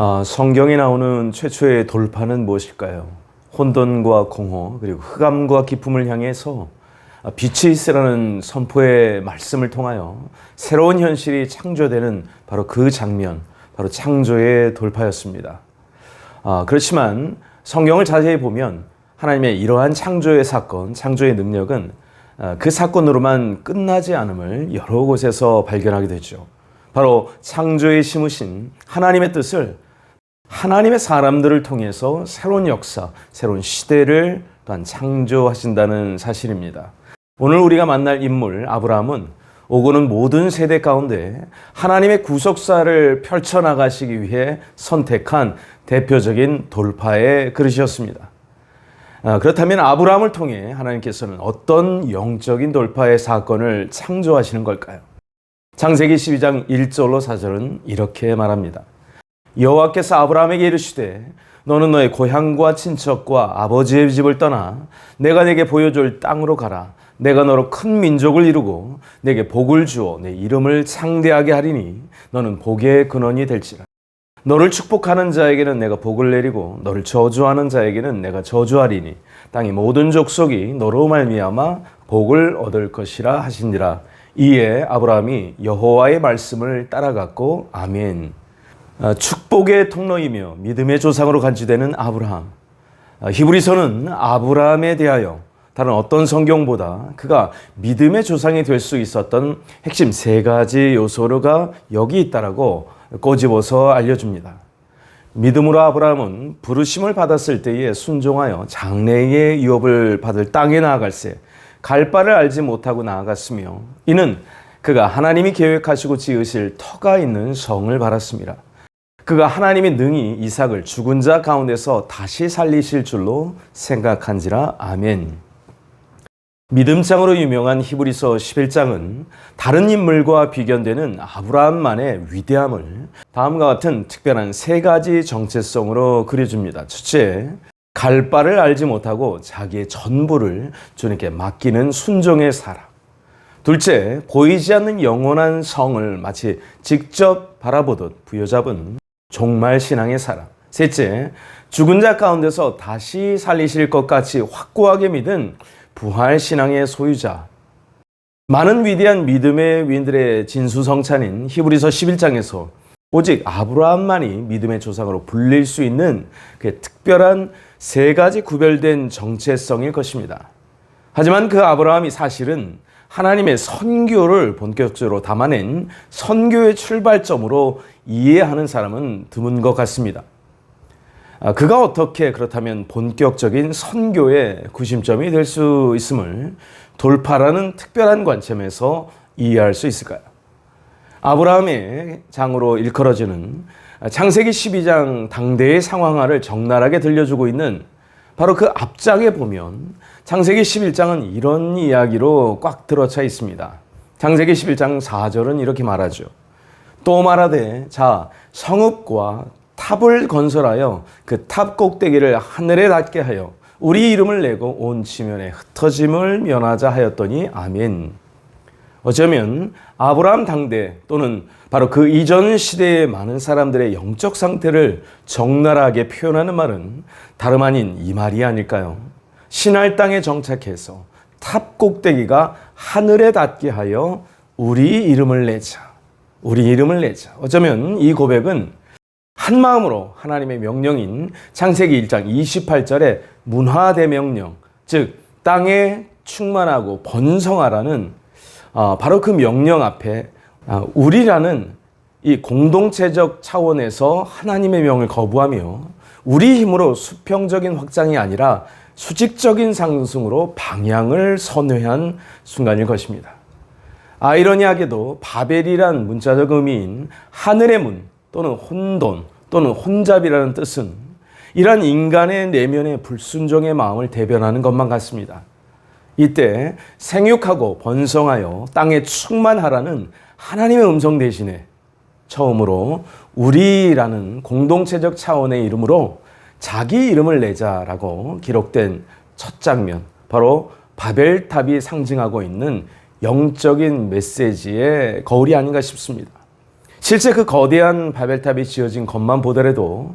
아, 성경에 나오는 최초의 돌파는 무엇일까요? 혼돈과 공허 그리고 흑암과 기품을 향해서 아, 빛이 있으라는 선포의 말씀을 통하여 새로운 현실이 창조되는 바로 그 장면, 바로 창조의 돌파였습니다. 아, 그렇지만 성경을 자세히 보면 하나님의 이러한 창조의 사건, 창조의 능력은 아, 그 사건으로만 끝나지 않음을 여러 곳에서 발견하게 되죠. 바로 창조에 심으신 하나님의 뜻을 하나님의 사람들을 통해서 새로운 역사, 새로운 시대를 또한 창조하신다는 사실입니다. 오늘 우리가 만날 인물 아브라함은 오고는 모든 세대 가운데 하나님의 구속사를 펼쳐나가시기 위해 선택한 대표적인 돌파의 그릇이었습니다. 아, 그렇다면 아브라함을 통해 하나님께서는 어떤 영적인 돌파의 사건을 창조하시는 걸까요? 창세기 12장 1절로 4절은 이렇게 말합니다. 여호와께서 아브라함에게 이르시되 너는 너의 고향과 친척과 아버지의 집을 떠나 내가 내게 보여줄 땅으로 가라. 내가 너로 큰 민족을 이루고 내게 복을 주어 내 이름을 창대하게 하리니 너는 복의 근원이 될지라. 너를 축복하는 자에게는 내가 복을 내리고 너를 저주하는 자에게는 내가 저주하리니 땅의 모든 족속이 너로 말미암아 복을 얻을 것이라 하시니라. 이에 아브라함이 여호와의 말씀을 따라갔고 아멘. 아, 축복의 통로이며 믿음의 조상으로 간주되는 아브라함. 아, 히브리서는 아브라함에 대하여 다른 어떤 성경보다 그가 믿음의 조상이 될 수 있었던 핵심 세 가지 요소가 여기 있다라고 꼬집어서 알려줍니다. 믿음으로 아브라함은 부르심을 받았을 때에 순종하여 장래의 유업을 받을 땅에 나아갈 새 갈 바를 알지 못하고 나아갔으며 이는 그가 하나님이 계획하시고 지으실 터가 있는 성을 바랐습니다. 그가 하나님의 능히 이삭을 죽은 자 가운데서 다시 살리실 줄로 생각한지라 아멘. 믿음장으로 유명한 히브리서 11장은 다른 인물과 비견되는 아브라함만의 위대함을 다음과 같은 특별한 세 가지 정체성으로 그려줍니다. 첫째, 갈 바를 알지 못하고 자기의 전부를 주님께 맡기는 순종의 사람. 둘째, 보이지 않는 영원한 성을 마치 직접 바라보듯 부여잡은 종말 신앙의 사람. 셋째, 죽은 자 가운데서 다시 살리실 것 같이 확고하게 믿은 부활 신앙의 소유자. 많은 위대한 믿음의 위인들의 진수성찬인 히브리서 11장에서 오직 아브라함만이 믿음의 조상으로 불릴 수 있는 그 특별한 세 가지 구별된 정체성일 것입니다. 하지만 그 아브라함이 사실은 하나님의 선교를 본격적으로 담아낸 선교의 출발점으로 이해하는 사람은 드문 것 같습니다. 아, 그가 어떻게 그렇다면 본격적인 선교의 구심점이 될 수 있음을 돌파라는 특별한 관점에서 이해할 수 있을까요? 아브라함의 장으로 일컬어지는 창세기 12장 당대의 상황화를 적나라하게 들려주고 있는 바로 그 앞장에 보면 창세기 11장은 이런 이야기로 꽉 들어차 있습니다. 창세기 11장 4절은 이렇게 말하죠. 또 말하되 자 성읍과 탑을 건설하여 그 탑 꼭대기를 하늘에 닿게 하여 우리 이름을 내고 온 지면에 흩어짐을 면하자 하였더니 아멘. 어쩌면 아브라함 당대 또는 바로 그 이전 시대의 많은 사람들의 영적 상태를 적나라하게 표현하는 말은 다름 아닌 이 말이 아닐까요? 신할 땅에 정착해서 탑 꼭대기가 하늘에 닿게 하여 우리 이름을 내자. 우리 이름을 내자. 어쩌면 이 고백은 한 마음으로 하나님의 명령인 창세기 1장 28절의 문화대명령, 즉 땅에 충만하고 번성하라는 어, 바로 그 명령 앞에 어, 우리라는 이 공동체적 차원에서 하나님의 명을 거부하며 우리 힘으로 수평적인 확장이 아니라 수직적인 상승으로 방향을 선회한 순간일 것입니다. 아이러니하게도 바벨이란 문자적 의미인 하늘의 문 또는 혼돈 또는 혼잡이라는 뜻은 이러한 인간의 내면의 불순종의 마음을 대변하는 것만 같습니다. 이때 생육하고 번성하여 땅에 충만하라는 하나님의 음성 대신에 처음으로 우리라는 공동체적 차원의 이름으로 자기 이름을 내자라고 기록된 첫 장면, 바로 바벨탑이 상징하고 있는 영적인 메시지의 거울이 아닌가 싶습니다. 실제 그 거대한 바벨탑이 지어진 것만 보더라도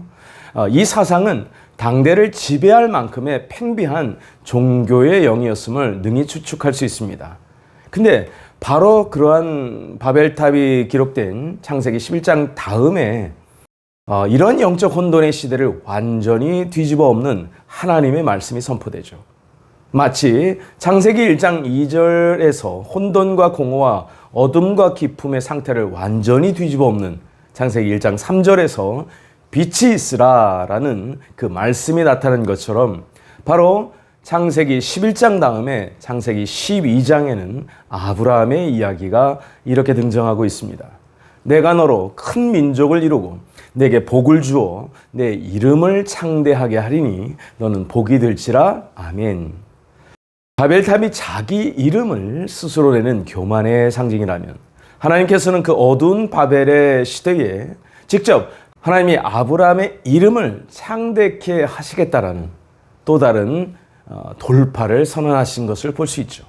어, 이 사상은 당대를 지배할 만큼의 팽비한 종교의 영이었음을 능히 추측할 수 있습니다. 근데 바로 그러한 바벨탑이 기록된 창세기 11장 다음에 어, 이런 영적 혼돈의 시대를 완전히 뒤집어 엎는 하나님의 말씀이 선포되죠. 마치 창세기 1장 2절에서 혼돈과 공허와 어둠과 기품의 상태를 완전히 뒤집어 엎는 창세기 1장 3절에서 빛이 있으라라는 그 말씀이 나타난 것처럼 바로 창세기 11장 다음에 창세기 12장에는 아브라함의 이야기가 이렇게 등장하고 있습니다. 내가 너로 큰 민족을 이루고 내게 복을 주어 내 이름을 창대하게 하리니 너는 복이 될지라 아멘. 바벨탑이 자기 이름을 스스로 내는 교만의 상징이라면 하나님께서는 그 어두운 바벨의 시대에 직접 하나님이 아브라함의 이름을 창대케 하시겠다라는 또 다른 어, 돌파를 선언하신 것을 볼 수 있죠.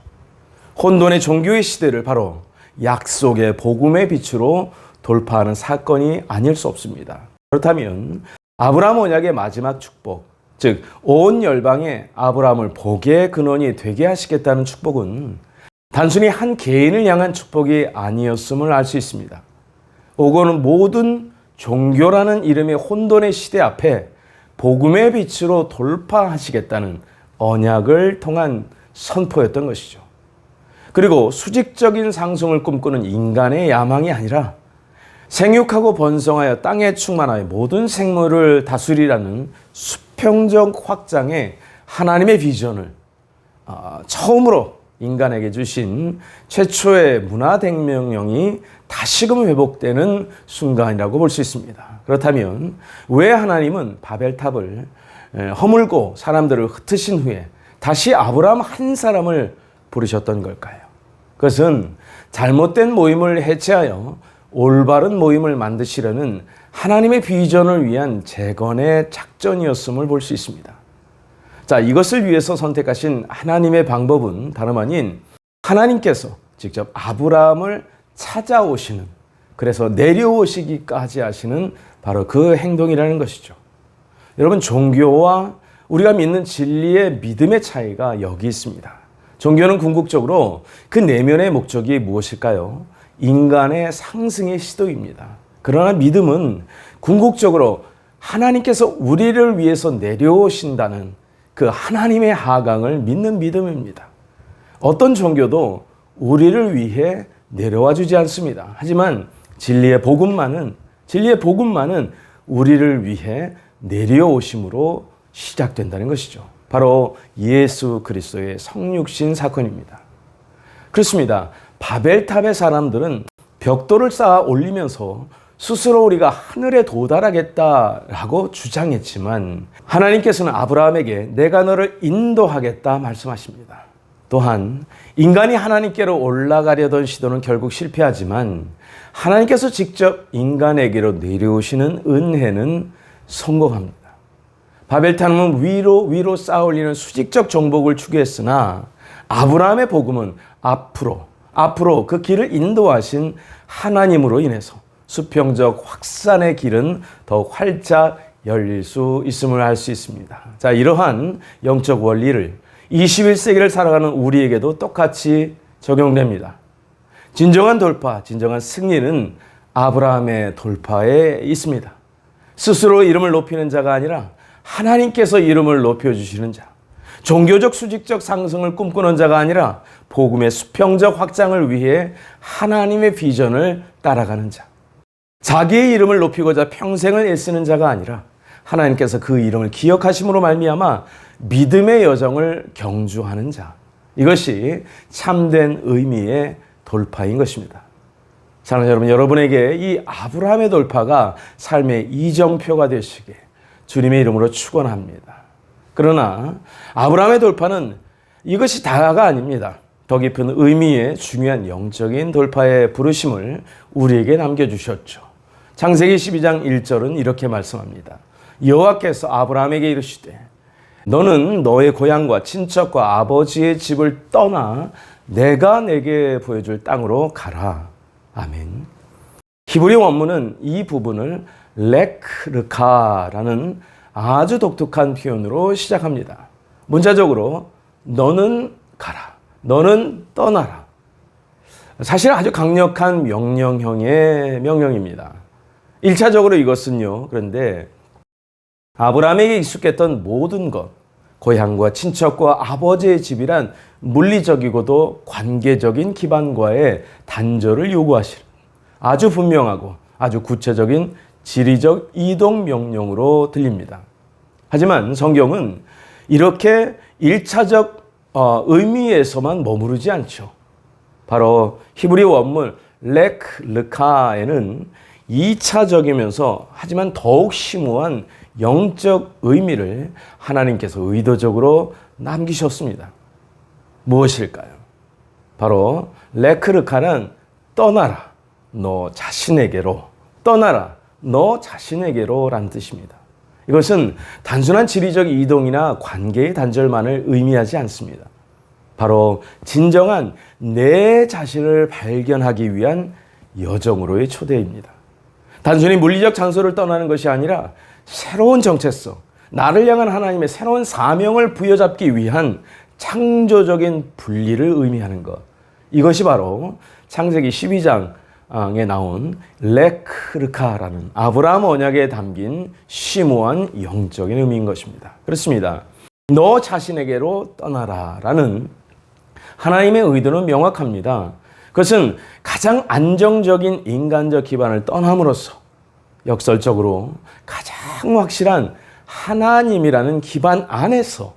혼돈의 종교의 시대를 바로 약속의 복음의 빛으로 돌파하는 사건이 아닐 수 없습니다. 그렇다면 아브라함 언약의 마지막 축복, 즉 온 열방에 아브라함을 복의 근원이 되게 하시겠다는 축복은 단순히 한 개인을 향한 축복이 아니었음을 알 수 있습니다. 오고는 모든 종교라는 이름의 혼돈의 시대 앞에 복음의 빛으로 돌파하시겠다는 언약을 통한 선포였던 것이죠. 그리고 수직적인 상승을 꿈꾸는 인간의 야망이 아니라 생육하고 번성하여 땅에 충만하여 모든 생물을 다스리라는 수평적 확장의 하나님의 비전을 아, 처음으로 인간에게 주신 최초의 문화대명령이 다시금 회복되는 순간이라고 볼 수 있습니다. 그렇다면 왜 하나님은 바벨탑을 허물고 사람들을 흩으신 후에 다시 아브라함 한 사람을 부르셨던 걸까요? 그것은 잘못된 모임을 해체하여 올바른 모임을 만드시려는 하나님의 비전을 위한 재건의 작전이었음을 볼 수 있습니다. 자, 이것을 위해서 선택하신 하나님의 방법은 다름 아닌 하나님께서 직접 아브라함을 찾아오시는 그래서 내려오시기까지 하시는 바로 그 행동이라는 것이죠. 여러분 종교와 우리가 믿는 진리의 믿음의 차이가 여기 있습니다. 종교는 궁극적으로 그 내면의 목적이 무엇일까요? 인간의 상승의 시도입니다. 그러나 믿음은 궁극적으로 하나님께서 우리를 위해서 내려오신다는 그 하나님의 하강을 믿는 믿음입니다. 어떤 종교도 우리를 위해 내려와 주지 않습니다. 하지만 진리의 복음만은 진리의 복음만은 우리를 위해 내려오심으로 시작된다는 것이죠. 바로 예수 그리스도의 성육신 사건입니다. 그렇습니다. 바벨탑의 사람들은 벽돌을 쌓아 올리면서 스스로 우리가 하늘에 도달하겠다라고 주장했지만 하나님께서는 아브라함에게 내가 너를 인도하겠다 말씀하십니다. 또한 인간이 하나님께로 올라가려던 시도는 결국 실패하지만 하나님께서 직접 인간에게로 내려오시는 은혜는 성공합니다. 바벨탑은 위로 위로 쌓아올리는 수직적 정복을 추구했으나 아브라함의 복음은 앞으로 앞으로 그 길을 인도하신 하나님으로 인해서 수평적 확산의 길은 더 활짝 열릴 수 있음을 알 수 있습니다. 자, 이러한 영적 원리를 21세기를 살아가는 우리에게도 똑같이 적용됩니다. 진정한 돌파, 진정한 승리는 아브라함의 돌파에 있습니다. 스스로 이름을 높이는 자가 아니라 하나님께서 이름을 높여주시는 자. 종교적 수직적 상승을 꿈꾸는 자가 아니라 복음의 수평적 확장을 위해 하나님의 비전을 따라가는 자. 자기의 이름을 높이고자 평생을 애쓰는 자가 아니라 하나님께서 그 이름을 기억하심으로 말미암아 믿음의 여정을 경주하는 자. 이것이 참된 의미의 돌파인 것입니다. 사랑하는 여러분, 여러분에게 이 아브라함의 돌파가 삶의 이정표가 되시게 주님의 이름으로 축원합니다. 그러나 아브라함의 돌파는 이것이 다가 아닙니다. 더 깊은 의미의 중요한 영적인 돌파의 부르심을 우리에게 남겨주셨죠. 창세기 12장 1절은 이렇게 말씀합니다. 여호와께서 아브라함에게 이르시되 너는 너의 고향과 친척과 아버지의 집을 떠나 내가 내게 보여줄 땅으로 가라. 아멘. 히브리 원문은 이 부분을 레크르카라는 아주 독특한 표현으로 시작합니다. 문자적으로 너는 가라. 너는 떠나라. 사실 아주 강력한 명령형의 명령입니다. 1차적으로 이것은요. 그런데 아브라함에게 익숙했던 모든 것, 고향과 친척과 아버지의 집이란 물리적이고도 관계적인 기반과의 단절을 요구하시는 아주 분명하고 아주 구체적인 지리적 이동 명령으로 들립니다. 하지만 성경은 이렇게 1차적 어, 의미에서만 머무르지 않죠. 바로 히브리 원문 렉 르카에는 2차적이면서 하지만 더욱 심오한 영적 의미를 하나님께서 의도적으로 남기셨습니다. 무엇일까요? 바로 레크르카는 떠나라 너 자신에게로 떠나라 너 자신에게로라는 뜻입니다. 이것은 단순한 지리적 이동이나 관계의 단절만을 의미하지 않습니다. 바로 진정한 내 자신을 발견하기 위한 여정으로의 초대입니다. 단순히 물리적 장소를 떠나는 것이 아니라 새로운 정체성, 나를 향한 하나님의 새로운 사명을 부여잡기 위한 창조적인 분리를 의미하는 것. 이것이 바로 창세기 12장 에 나온 레크르카라는 아브라함 언약에 담긴 심오한 영적인 의미인 것입니다. 그렇습니다. 너 자신에게로 떠나라라는 하나님의 의도는 명확합니다. 그것은 가장 안정적인 인간적 기반을 떠남으로써 역설적으로 가장 확실한 하나님이라는 기반 안에서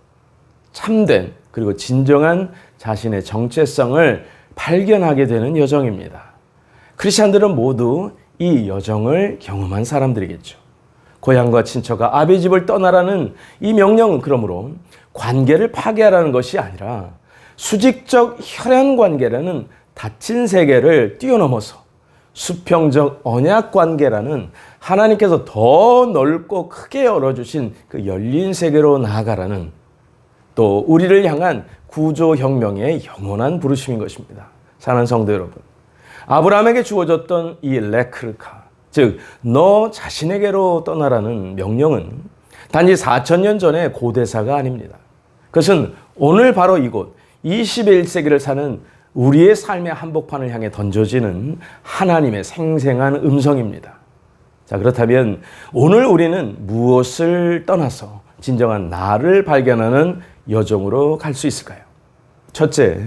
참된 그리고 진정한 자신의 정체성을 발견하게 되는 여정입니다. 크리스천들은 모두 이 여정을 경험한 사람들이겠죠. 고향과 친척과 아비 집을 떠나라는 이 명령은 그러므로 관계를 파괴하라는 것이 아니라 수직적 혈연 관계라는 닫힌 세계를 뛰어넘어서 수평적 언약 관계라는 하나님께서 더 넓고 크게 열어주신 그 열린 세계로 나아가라는 또 우리를 향한 구조혁명의 영원한 부르심인 것입니다. 사는 성도 여러분. 아브라함에게 주어졌던 이 레크르카, 즉, 너 자신에게로 떠나라는 명령은 단지 4천년 전의 고대사가 아닙니다. 그것은 오늘 바로 이곳 21세기를 사는 우리의 삶의 한복판을 향해 던져지는 하나님의 생생한 음성입니다. 자, 그렇다면 오늘 우리는 무엇을 떠나서 진정한 나를 발견하는 여정으로 갈 수 있을까요? 첫째,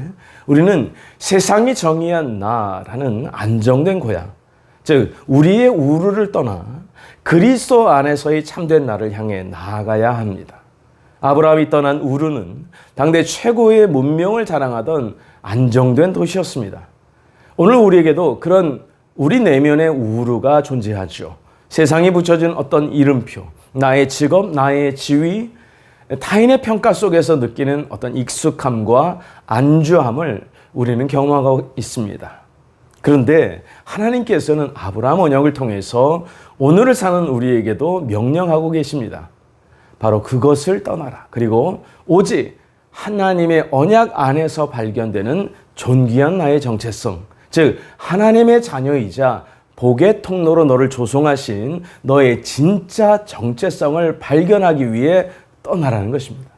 우리는 세상이 정의한 나라는 안정된 고향, 즉 우리의 우르를 떠나 그리스도 안에서의 참된 나를 향해 나아가야 합니다. 아브라함이 떠난 우르는 당대 최고의 문명을 자랑하던 안정된 도시였습니다. 오늘 우리에게도 그런 우리 내면의 우르가 존재하죠. 세상이 붙여준 어떤 이름표, 나의 직업, 나의 지위, 타인의 평가 속에서 느끼는 어떤 익숙함과 안주함을 우리는 경험하고 있습니다. 그런데 하나님께서는 아브라함 언약을 통해서 오늘을 사는 우리에게도 명령하고 계십니다. 바로 그것을 떠나라. 그리고 오직 하나님의 언약 안에서 발견되는 존귀한 나의 정체성, 즉 하나님의 자녀이자 복의 통로로 너를 조성하신 너의 진짜 정체성을 발견하기 위해 떠나라는 것입니다.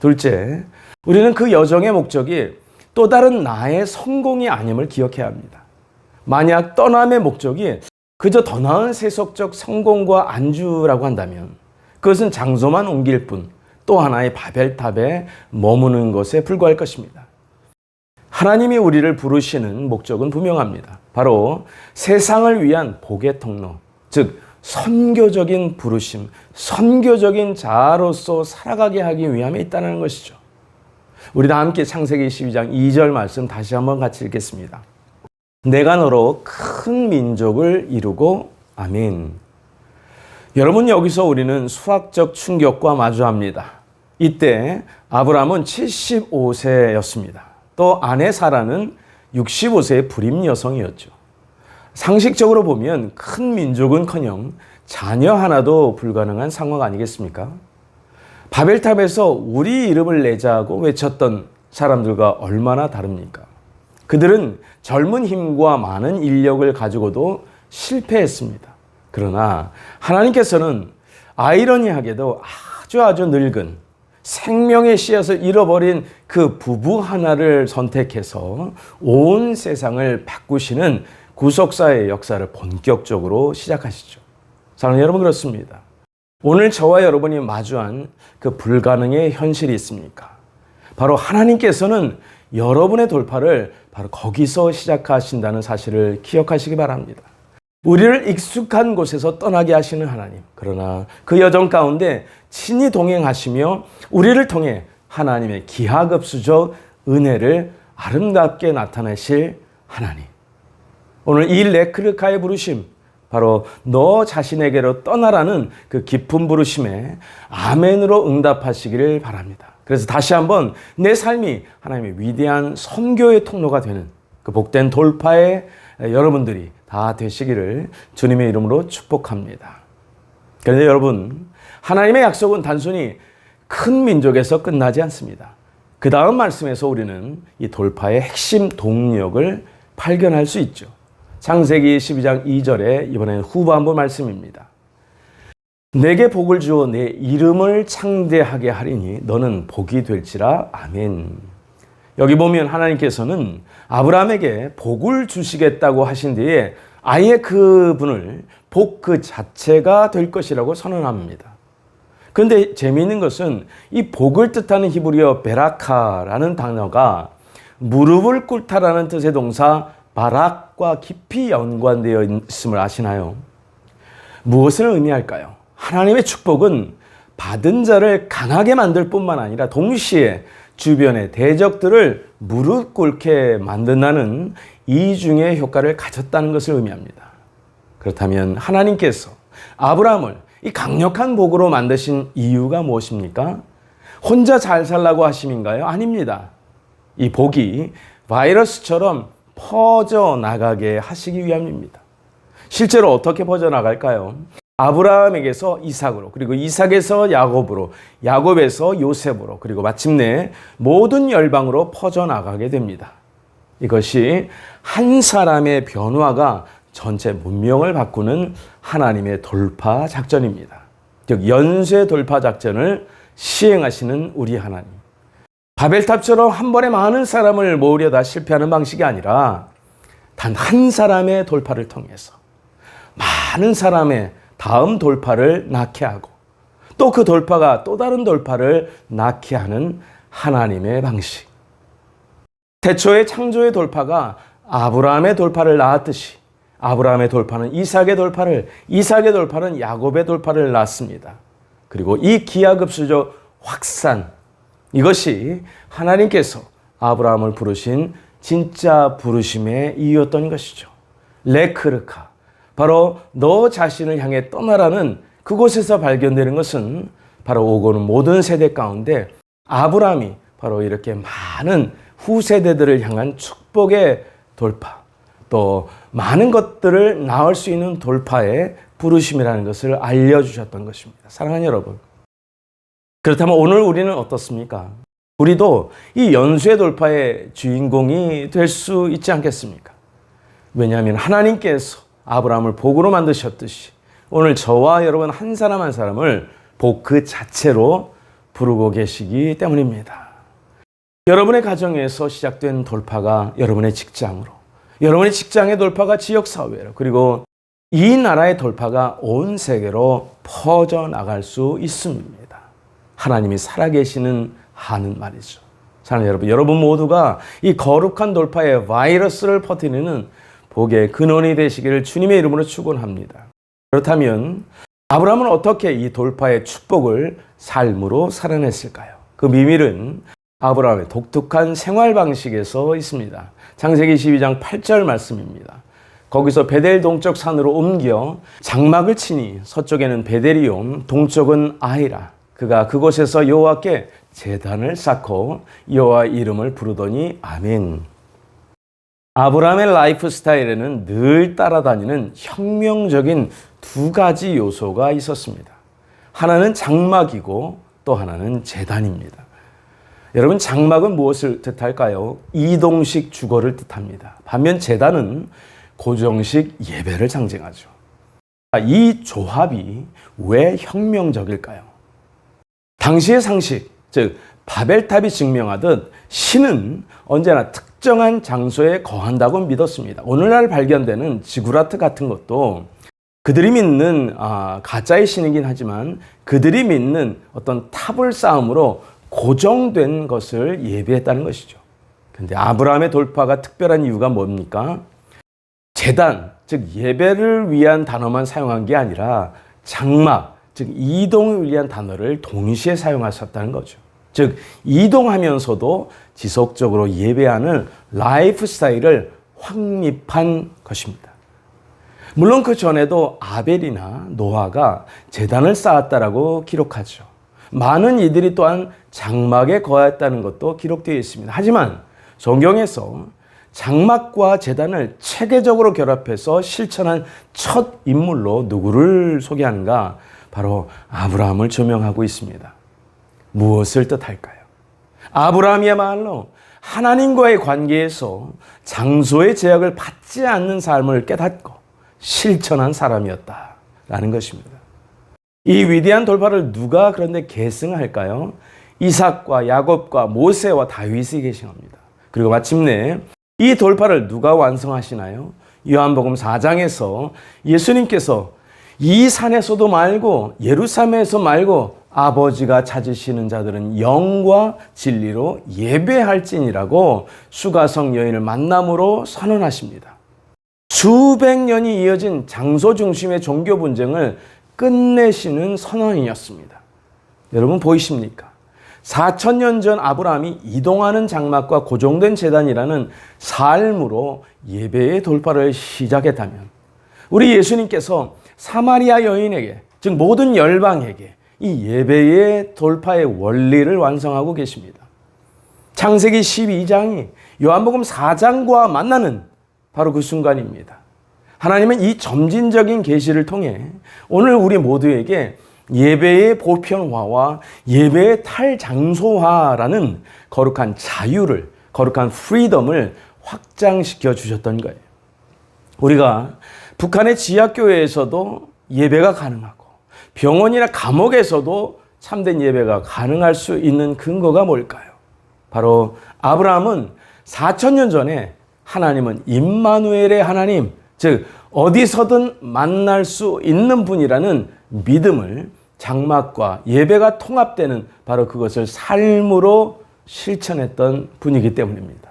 둘째, 우리는 그 여정의 목적이 또 다른 나의 성공이 아님을 기억해야 합니다. 만약 떠남의 목적이 그저 더 나은 세속적 성공과 안주라고 한다면 그것은 장소만 옮길 뿐 또 하나의 바벨탑에 머무는 것에 불과할 것입니다. 하나님이 우리를 부르시는 목적은 분명합니다. 바로 세상을 위한 복의 통로, 즉 선교적인 부르심, 선교적인 자아로서 살아가게 하기 위함에 있다는 것이죠. 우리 다 함께 창세기 12장 2절 말씀 다시 한번 같이 읽겠습니다. 내가 너로 큰 민족을 이루고 아멘. 여러분 여기서 우리는 수학적 충격과 마주합니다. 이때 아브라함은 75세였습니다. 또 아내 사라는 65세의 불임 여성이었죠. 상식적으로 보면 큰 민족은커녕 자녀 하나도 불가능한 상황 아니겠습니까? 바벨탑에서 우리 이름을 내자고 외쳤던 사람들과 얼마나 다릅니까? 그들은 젊은 힘과 많은 인력을 가지고도 실패했습니다. 그러나 하나님께서는 아이러니하게도 아주 아주 늙은 생명의 씨앗을 잃어버린 그 부부 하나를 선택해서 온 세상을 바꾸시는 구속사의 역사를 본격적으로 시작하시죠. 사랑하는 여러분 그렇습니다. 오늘 저와 여러분이 마주한 그 불가능의 현실이 있습니까? 바로 하나님께서는 여러분의 돌파를 바로 거기서 시작하신다는 사실을 기억하시기 바랍니다. 우리를 익숙한 곳에서 떠나게 하시는 하나님. 그러나 그 여정 가운데 친히 동행하시며 우리를 통해 하나님의 기하급수적 은혜를 아름답게 나타내실 하나님. 오늘 이 레크르카의 부르심, 바로 너 자신에게로 떠나라는 그 깊은 부르심에 아멘으로 응답하시기를 바랍니다. 그래서 다시 한번 내 삶이 하나님의 위대한 선교의 통로가 되는 그 복된 돌파의 여러분들이 다 되시기를 주님의 이름으로 축복합니다. 그런데 여러분, 하나님의 약속은 단순히 큰 민족에서 끝나지 않습니다. 그 다음 말씀에서 우리는 이 돌파의 핵심 동력을 발견할 수 있죠. 창세기 12장 2절에 이번에는 후반부 말씀입니다. 내게 복을 주어 내 이름을 창대하게 하리니 너는 복이 될지라 아멘. 여기 보면 하나님께서는 아브라함에게 복을 주시겠다고 하신 뒤에 아예 그분을 복 그 자체가 될 것이라고 선언합니다. 근데 재미있는 것은 이 복을 뜻하는 히브리어 베라카라는 단어가 무릎을 꿇다라는 뜻의 동사 바락과 깊이 연관되어 있음을 아시나요? 무엇을 의미할까요? 하나님의 축복은 받은 자를 강하게 만들 뿐만 아니라 동시에 주변의 대적들을 무릎 꿇게 만든다는 이중의 효과를 가졌다는 것을 의미합니다. 그렇다면 하나님께서 아브라함을 이 강력한 복으로 만드신 이유가 무엇입니까? 혼자 잘 살라고 하심인가요? 아닙니다. 이 복이 바이러스처럼 퍼져 나가게 하시기 위함입니다. 실제로 어떻게 퍼져 나갈까요? 아브라함에게서 이삭으로 그리고 이삭에서 야곱으로 야곱에서 요셉으로 그리고 마침내 모든 열방으로 퍼져 나가게 됩니다. 이것이 한 사람의 변화가 전체 문명을 바꾸는 하나님의 돌파 작전입니다. 즉 연쇄 돌파 작전을 시행하시는 우리 하나님. 바벨탑처럼 한 번에 많은 사람을 모으려다 실패하는 방식이 아니라 단 한 사람의 돌파를 통해서 많은 사람의 다음 돌파를 낳게 하고 또 그 돌파가 또 다른 돌파를 낳게 하는 하나님의 방식. 태초의 창조의 돌파가 아브라함의 돌파를 낳았듯이 아브라함의 돌파는 이삭의 돌파를, 이삭의 돌파는 야곱의 돌파를 낳습니다. 그리고 이 기하급수적 확산, 이것이 하나님께서 아브라함을 부르신 진짜 부르심의 이유였던 것이죠. 레크르카. 바로 너 자신을 향해 떠나라는 그곳에서 발견되는 것은 바로 오고는 모든 세대 가운데 아브라함이 바로 이렇게 많은 후세대들을 향한 축복의 돌파, 또 많은 것들을 낳을 수 있는 돌파의 부르심이라는 것을 알려주셨던 것입니다. 사랑하는 여러분. 그렇다면 오늘 우리는 어떻습니까? 우리도 이 연쇄 돌파의 주인공이 될 수 있지 않겠습니까? 왜냐하면 하나님께서 아브라함을 복으로 만드셨듯이 오늘 저와 여러분 한 사람 한 사람을 복 그 자체로 부르고 계시기 때문입니다. 여러분의 가정에서 시작된 돌파가 여러분의 직장으로, 여러분의 직장의 돌파가 지역사회로, 그리고 이 나라의 돌파가 온 세계로 퍼져나갈 수 있습니다. 하나님이 살아계시는 하는 말이죠. 사랑하는 여러분, 여러분 모두가 이 거룩한 돌파의 바이러스를 퍼뜨리는 복의 근원이 되시기를 주님의 이름으로 축원합니다. 그렇다면 아브라함은 어떻게 이 돌파의 축복을 삶으로 살아냈을까요? 그 비밀은 아브라함의 독특한 생활 방식에서 있습니다. 창세기 12장 8절 말씀입니다. 거기서 베델 동쪽 산으로 옮겨 장막을 치니 서쪽에는 베델이요 동쪽은 아이라 그가 그곳에서 여호와께 제단을 쌓고 여호와 이름을 부르더니 아멘. 아브라함의 라이프 스타일에는 늘 따라다니는 혁명적인 두 가지 요소가 있었습니다. 하나는 장막이고 또 하나는 제단입니다. 여러분 장막은 무엇을 뜻할까요? 이동식 주거를 뜻합니다. 반면 제단은 고정식 예배를 상징하죠. 이 조합이 왜 혁명적일까요? 당시의 상식, 즉 바벨탑이 증명하듯 신은 언제나 특정한 장소에 거한다고 믿었습니다. 오늘날 발견되는 지구라트 같은 것도 그들이 믿는 아, 가짜의 신이긴 하지만 그들이 믿는 어떤 탑을 쌓음으로 고정된 것을 예배했다는 것이죠. 근데 아브라함의 돌파가 특별한 이유가 뭡니까? 재단, 즉 예배를 위한 단어만 사용한 게 아니라 장막, 즉 이동을 위한 단어를 동시에 사용하셨다는 거죠. 즉 이동하면서도 지속적으로 예배하는 라이프 스타일을 확립한 것입니다. 물론 그 전에도 아벨이나 노아가 재단을 쌓았다라고 기록하죠. 많은 이들이 또한 장막에 거했다는 것도 기록되어 있습니다. 하지만 성경에서 장막과 재단을 체계적으로 결합해서 실천한 첫 인물로 누구를 소개하는가? 바로 아브라함을 조명하고 있습니다. 무엇을 뜻할까요? 아브라함이야말로 하나님과의 관계에서 장소의 제약을 받지 않는 삶을 깨닫고 실천한 사람이었다라는 것입니다. 이 위대한 돌파를 누가 그런데 계승할까요? 이삭과 야곱과 모세와 다윗이 계승합니다. 그리고 마침내 이 돌파를 누가 완성하시나요? 요한복음 4장에서 예수님께서 이 산에서도 말고 예루살렘에서 말고 아버지가 찾으시는 자들은 영과 진리로 예배할지니라고 수가성 여인을 만남으로 선언하십니다. 수백 년이 이어진 장소 중심의 종교 분쟁을 끝내시는 선언이었습니다. 여러분 보이십니까? 4천년 전 아브라함이 이동하는 장막과 고정된 재단이라는 삶으로 예배의 돌파를 시작했다면 우리 예수님께서 사마리아 여인에게 즉 모든 열방에게 이 예배의 돌파의 원리를 완성하고 계십니다. 창세기 12장이 요한복음 4장과 만나는 바로 그 순간입니다. 하나님은 이 점진적인 계시를 통해 오늘 우리 모두에게 예배의 보편화와 예배의 탈장소화라는 거룩한 자유를 거룩한 프리덤을 확장시켜 주셨던 거예요. 우리가 북한의 지하교회에서도 예배가 가능하고 병원이나 감옥에서도 참된 예배가 가능할 수 있는 근거가 뭘까요? 바로 아브라함은 4천년 전에 하나님은 임마누엘의 하나님, 즉 어디서든 만날 수 있는 분이라는 믿음을 장막과 예배가 통합되는 바로 그것을 삶으로 실천했던 분이기 때문입니다.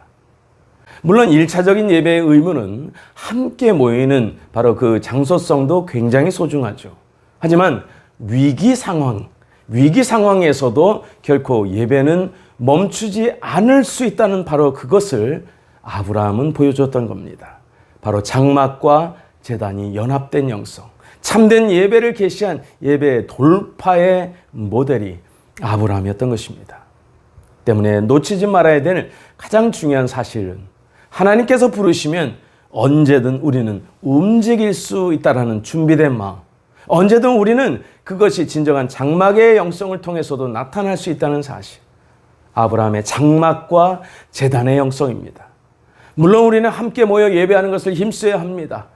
물론 1차적인 예배의 의무는 함께 모이는 바로 그 장소성도 굉장히 소중하죠. 하지만 위기 상황, 위기 상황에서도 결코 예배는 멈추지 않을 수 있다는 바로 그것을 아브라함은 보여줬던 겁니다. 바로 장막과 재단이 연합된 영성. 참된 예배를 계시한 예배의 돌파의 모델이 아브라함이었던 것입니다. 때문에 놓치지 말아야 될 가장 중요한 사실은 하나님께서 부르시면 언제든 우리는 움직일 수 있다라는 준비된 마음. 언제든 우리는 그것이 진정한 장막의 영성을 통해서도 나타날 수 있다는 사실. 아브라함의 장막과 재단의 영성입니다. 물론 우리는 함께 모여 예배하는 것을 힘써야 합니다.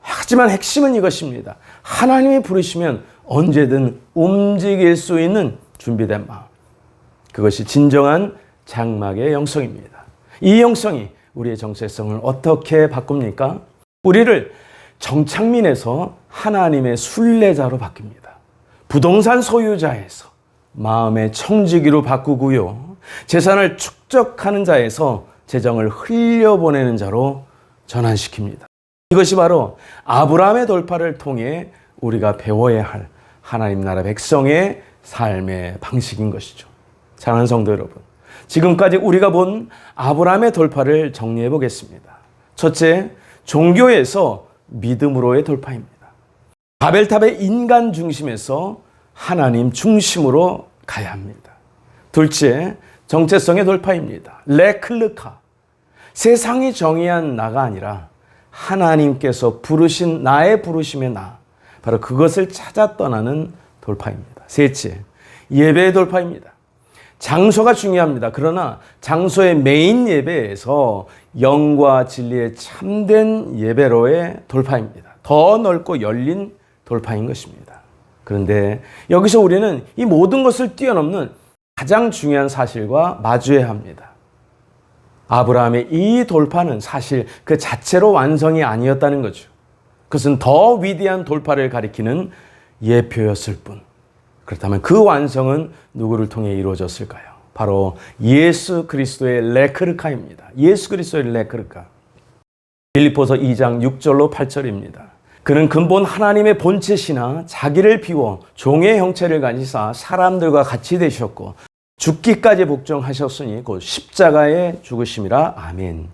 하지만 핵심은 이것입니다. 하나님이 부르시면 언제든 움직일 수 있는 준비된 마음. 그것이 진정한 장막의 영성입니다. 이 영성이 우리의 정체성을 어떻게 바꿉니까? 우리를 정착민에서 하나님의 순례자로 바뀝니다. 부동산 소유자에서 마음의 청지기로 바꾸고요. 재산을 축적하는 자에서 재정을 흘려보내는 자로 전환시킵니다. 이것이 바로 아브라함의 돌파를 통해 우리가 배워야 할 하나님 나라 백성의 삶의 방식인 것이죠. 사랑하는 성도 여러분, 지금까지 우리가 본 아브라함의 돌파를 정리해 보겠습니다. 첫째, 종교에서 믿음으로의 돌파입니다. 바벨탑의 인간 중심에서 하나님 중심으로 가야 합니다. 둘째, 정체성의 돌파입니다. 레클르카. 세상이 정의한 나가 아니라 하나님께서 부르신 나의 부르심의 나. 바로 그것을 찾아 떠나는 돌파입니다. 셋째, 예배의 돌파입니다. 장소가 중요합니다. 그러나 장소의 메인 예배에서 영과 진리의 참된 예배로의 돌파입니다. 더 넓고 열린 돌파인 것입니다. 그런데 여기서 우리는 이 모든 것을 뛰어넘는 가장 중요한 사실과 마주해야 합니다. 아브라함의 이 돌파는 사실 그 자체로 완성이 아니었다는 거죠. 그것은 더 위대한 돌파를 가리키는 예표였을 뿐. 그렇다면 그 완성은 누구를 통해 이루어졌을까요? 바로 예수 그리스도의 레크르카입니다. 예수 그리스도의 레크르카. 빌리포서 2장 6절로 8절입니다. 그는 근본 하나님의 본체시나 자기를 비워 종의 형체를 가지사 사람들과 같이 되셨고 죽기까지 복종하셨으니 곧 십자가에 죽으심이라 아멘.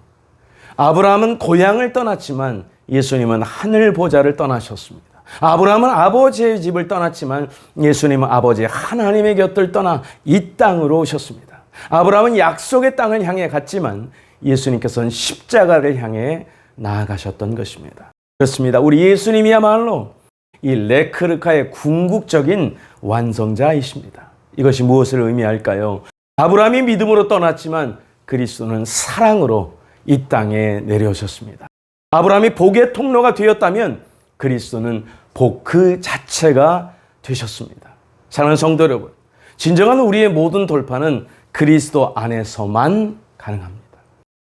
아브라함은 고향을 떠났지만 예수님은 하늘 보좌를 떠나셨습니다. 아브라함은 아버지의 집을 떠났지만 예수님은 아버지 하나님의 곁을 떠나 이 땅으로 오셨습니다. 아브라함은 약속의 땅을 향해 갔지만 예수님께서는 십자가를 향해 나아가셨던 것입니다. 그렇습니다. 우리 예수님이야말로 이 레크르카의 궁극적인 완성자이십니다. 이것이 무엇을 의미할까요? 아브라함이 믿음으로 떠났지만 그리스도는 사랑으로 이 땅에 내려오셨습니다. 아브라함이 복의 통로가 되었다면 그리스도는 복 그 자체가 되셨습니다. 사랑하는 성도 여러분, 진정한 우리의 모든 돌파는 그리스도 안에서만 가능합니다.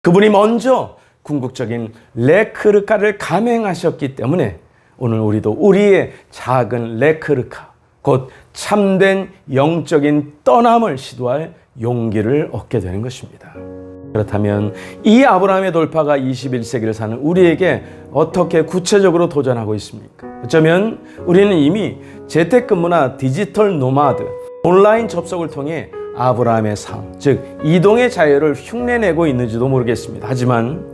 그분이 먼저 궁극적인 레크르카를 감행하셨기 때문에 오늘 우리도 우리의 작은 레크르카, 곧 참된 영적인 떠남을 시도할 용기를 얻게 되는 것입니다. 그렇다면 이 아브라함의 돌파가 21세기를 사는 우리에게 어떻게 구체적으로 도전하고 있습니까? 어쩌면 우리는 이미 재택근무나 디지털 노마드, 온라인 접속을 통해 아브라함의 삶, 즉 이동의 자유를 흉내내고 있는지도 모르겠습니다. 하지만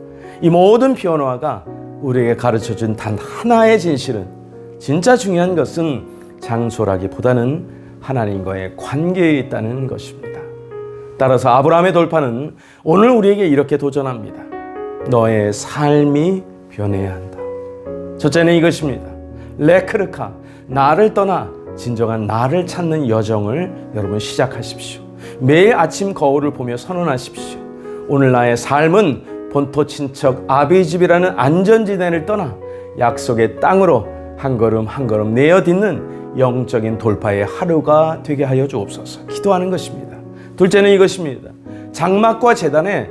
이 모든 변화가 우리에게 가르쳐준 단 하나의 진실은 진짜 중요한 것은 장소라기보다는 하나님과의 관계에 있다는 것입니다. 따라서 아브라함의 돌파는 오늘 우리에게 이렇게 도전합니다. 너의 삶이 변해야 한다. 첫째는 이것입니다. 레크르카, 나를 떠나 진정한 나를 찾는 여정을 여러분 시작하십시오. 매일 아침 거울을 보며 선언하십시오. 오늘 나의 삶은 본토 친척 아비집이라는 안전지대를 떠나 약속의 땅으로 한 걸음 한 걸음 내어 딛는 영적인 돌파의 하루가 되게 하여 주옵소서. 기도하는 것입니다. 둘째는 이것입니다. 장막과 재단의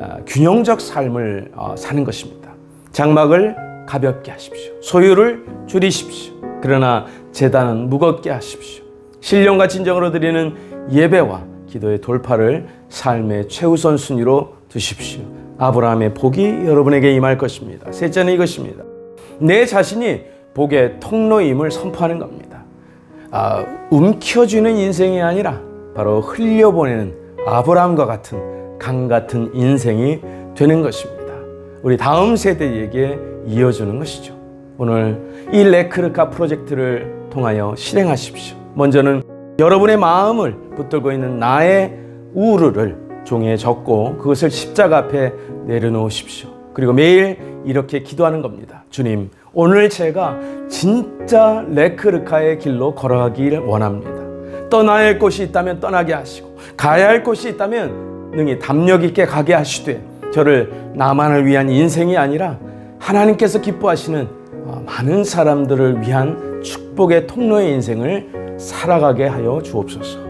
아, 균형적 삶을 어, 사는 것입니다. 장막을 가볍게 하십시오. 소유를 줄이십시오. 그러나 재단은 무겁게 하십시오. 신령과 진정으로 드리는 예배와 기도의 돌파를 삶의 최우선 순위로 두십시오. 아브라함의 복이 여러분에게 임할 것입니다. 셋째는 이것입니다. 내 자신이 복의 통로임을 선포하는 겁니다. 아, 움켜쥐는 인생이 아니라 바로 흘려보내는 아브라함과 같은 강 같은 인생이 되는 것입니다. 우리 다음 세대에게 이어주는 것이죠. 오늘 이 레크르카 프로젝트를 통하여 실행하십시오. 먼저는 여러분의 마음을 붙들고 있는 나의 우르를 종이에 적고 그것을 십자가 앞에 내려놓으십시오. 그리고 매일 이렇게 기도하는 겁니다. 주님, 오늘 제가 진짜 레크르카의 길로 걸어가길 원합니다. 떠나야 할 곳이 있다면 떠나게 하시고 가야 할 곳이 있다면 능히 담력 있게 가게 하시되 저를 나만을 위한 인생이 아니라 하나님께서 기뻐하시는 어, 많은 사람들을 위한 축복의 통로의 인생을 살아가게 하여 주옵소서.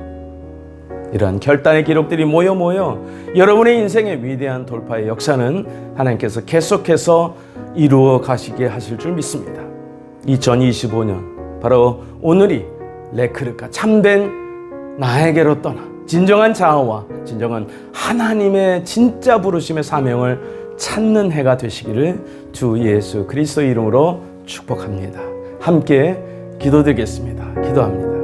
이러한 결단의 기록들이 모여 모여 여러분의 인생의 위대한 돌파의 역사는 하나님께서 계속해서 이루어 가시게 하실 줄 믿습니다. 2025년 바로 오늘이 레크르카 참된 나에게로 떠나 진정한 자아와 진정한 하나님의 진짜 부르심의 사명을 찾는 해가 되시기를 주 예수 그리스도 이름으로 축복합니다. 함께 기도드리겠습니다. 기도합니다.